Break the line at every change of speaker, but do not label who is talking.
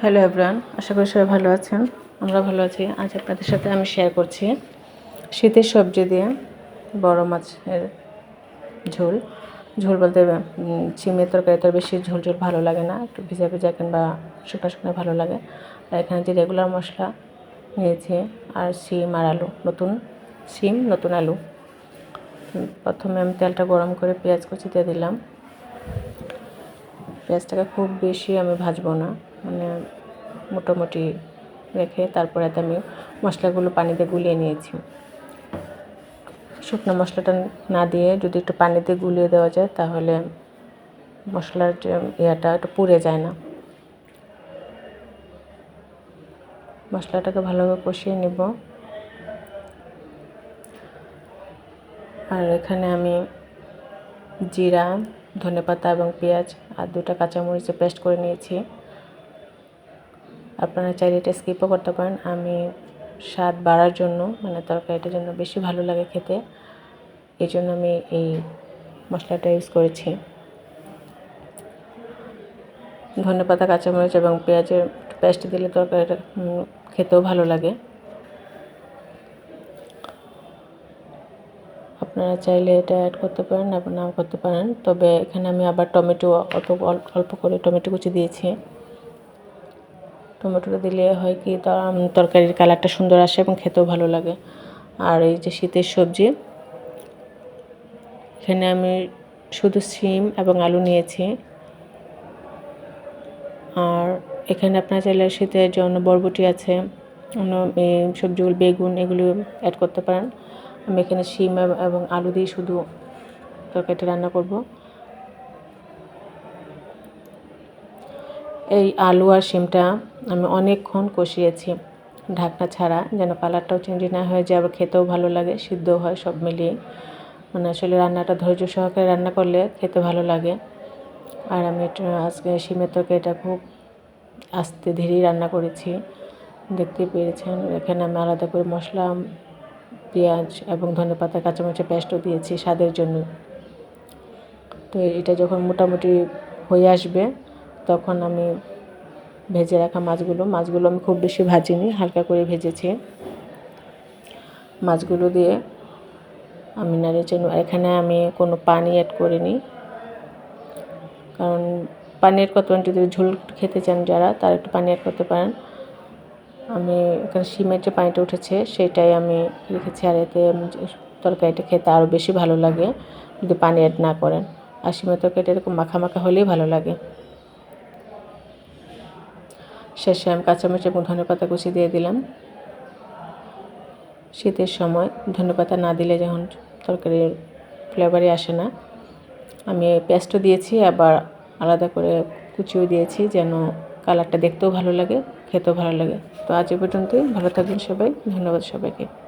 Hello everyone আশা করি সবাই ভালো আছেন। আমরা ভালো আছি। আজ আপনাদের সাথে আমি শেয়ার করছি শীতের সবজি দিয়ে বড় মাছের ঝোল। ঝোল বলতে সিমের তরকারি তো বেশি ঝোল ঝোল ভালো লাগে না। একটু ভিজা ভিজা কিংবা শুকনো শুকনো ভালো লাগে। আর এখানে যে রেগুলার মশলা নিয়েছি, আর সিম আর আলু। নতুন সিম নতুন আলু। প্রথমে আমি তেলটা গরম করে পেঁয়াজ কুচি দিয়ে দিলাম। পেঁয়াজটাকে খুব বেশি আমি ভাজবো না। মানে মোটামুটি রেখে তারপরে আমি মশলাগুলো পানিতে গুলিয়ে নিয়েছি। শুকনো মশলাটা না দিয়ে যদি একটু পানিতে গুলিয়ে দেওয়া যায় তাহলে মশলার যে ইয়েটা একটু পুড়ে যায় না। মশলাটাকে ভালোভাবে কষিয়ে নিব। আর এখানে আমি জিরা, ধনেপাতা এবং পেঁয়াজ আর দুটা কাঁচামরিচের পেস্ট করে নিয়েছি। আপনারা চাইলে এটা স্কিপও করতে পারেন। আমি স্বাদ বাড়ার জন্য মানে তরকারিটার জন্য বেশি ভালো লাগে খেতে, এই জন্য আমি এই মশলাটা ইউজ করেছি। ধনেপাতা, কাঁচামরিচ এবং পেঁয়াজের পেস্ট দিলে তরকারিটা খেতেও ভালো লাগে। আপনারা চাইলে এটা অ্যাড করতে পারেন নাও করতে পারেন। তবে এখানে আমি আবার টমেটো অত অল্প করে টমেটো কুচি দিয়েছি। টমেটোটা দিলে হয় কি তর- তরকারির কালারটা সুন্দর আসে এবং খেতেও ভালো লাগে। আর এই যে শীতের সবজি, এখানে আমি শুধু সিম এবং আলু নিয়েছি। আর এখানে আপনার চাইলে শীতের জন্য বরবটি আছে, অন্য সবজিগুলো, বেগুন এগুলো অ্যাড করতে পারেন। আমি এখানে শিম এবং আলু দিয়ে শুধু তরকারিটা রান্না করব। এই আলু আর শিমটা আমি অনেকক্ষণ কষিয়েছি। ঢাকনা ছাড়া যেন কালারটাও চেঞ্জ না হয়ে যায়, আবার খেতেও ভালো লাগে সিদ্ধ হয় সব মিলিয়ে। মানে আসলে রান্নাটা ধৈর্য সহকারে রান্না করলে খেতে ভালো লাগে। আর আমি আজকে শিমের এটা খুব আস্তে ধীরেই রান্না করেছি। দেখতে পেরেছেন এখানে আমি আলাদা করে মশলা, পেঁয়াজ এবং ধনেপাতা, কাঁচামরিচের পেস্টও দিয়েছি স্বাদের জন্য। তো এটা যখন মোটামুটি হয়ে আসবে তখন আমি ভেজে রাখা মাছগুলো মাছগুলো আমি খুব বেশি ভাজিনি, হালকা করে ভেজেছি। মাছগুলো দিয়ে আমি নাড়িয়ে চেন এখানে আমি কোনো পানি অ্যাড করিনি। কারণ পানি অ্যাড পারেন যদি ঝোল খেতে চান যারা, তারা একটু পানি অ্যাড করতে পারেন। আমি এখানে সিমের যে পানিটা উঠেছে, সেটাই আমি রেখেছি। আর এতে তরকারিটা খেতে আরও বেশি ভালো লাগে যদি পানি অ্যাড না করেন। আর সিমের তরকারিটা এরকম মাখা মাখা হলেই ভালো লাগে। শেষে আমি কাঁচামরিচ এবং ধনেপাতা কুচি দিয়ে দিলাম। শীতের সময় ধনেপাতা না দিলে যখন তরকারির ফ্লেভারই আসে না। আমি পেস্টও দিয়েছি, আবার আলাদা করে কুচিও দিয়েছি যেন কালারটা দেখতেও ভালো লাগে, খেতেও ভালো লাগে। তো আজ এ পর্যন্তই। ভালো থাকবেন সবাই। ধন্যবাদ সবাইকে।